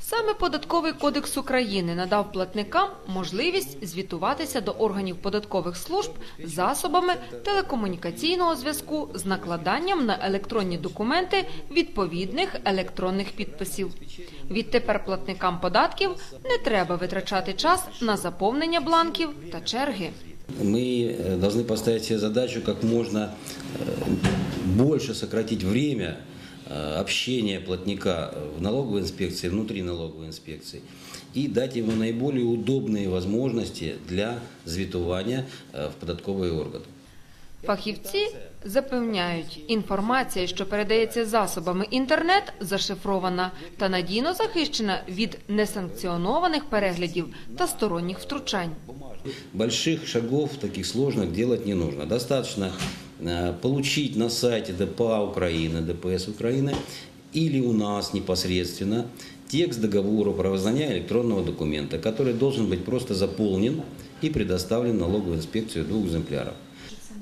Саме податковий кодекс України надав платникам можливість звітуватися до органів податкових служб засобами телекомунікаційного зв'язку з накладанням на електронні документи відповідних електронних підписів. Відтепер платникам податків не треба витрачати час на заповнення бланків та черги. Мы э, должны поставить себе задачу как можно э, больше сократить время э, общения платника в налоговой инспекции, внутри налоговой инспекции, и дать ему наиболее удобные возможности для звітування э, в податковые органы. Фахівці запевняють, інформація, що передається засобами інтернет, зашифрована та надійно захищена від несанкціонованих переглядів та сторонніх втручань. Больших шагов таких сложных делать не нужно. Достаточно э, получить на сайте ДПА Украины, ДПС Украины или у нас непосредственно текст договора про воздание электронного документа, который должен быть просто заполнен и предоставлен налоговой инспекции двух экземплярах.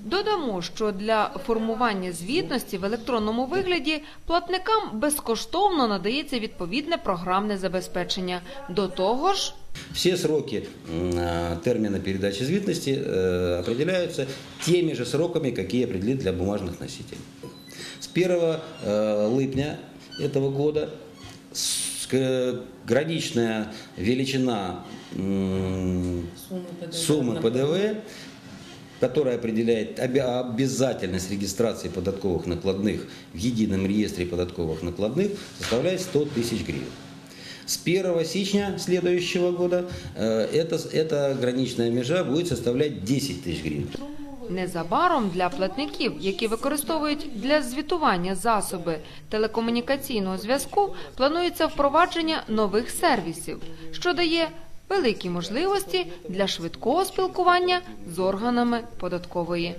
Додамо, що для формування звітності в електронному вигляді платникам безкоштовно надається відповідне програмне забезпечення. До того ж, Все сроки м, э, термина передачи звитности э, определяются теми же сроками, какие определит для бумажных носителей. С 1 э, липня этого года с- к- граничная величина м, суммы ПДВ, которая определяет оби- обязательность регистрации податковых накладных в едином реестре податковых накладных, составляет 100 тысяч гривен. С 1 січня следующего года э, эта, эта граничная межа будет составлять 10 тысяч гривен. Незабаром для платників, які використовують для звітування засоби телекомунікаційного зв'язку, планується впровадження нових сервісів, що дає великі можливості для швидкого спілкування з органами податкової.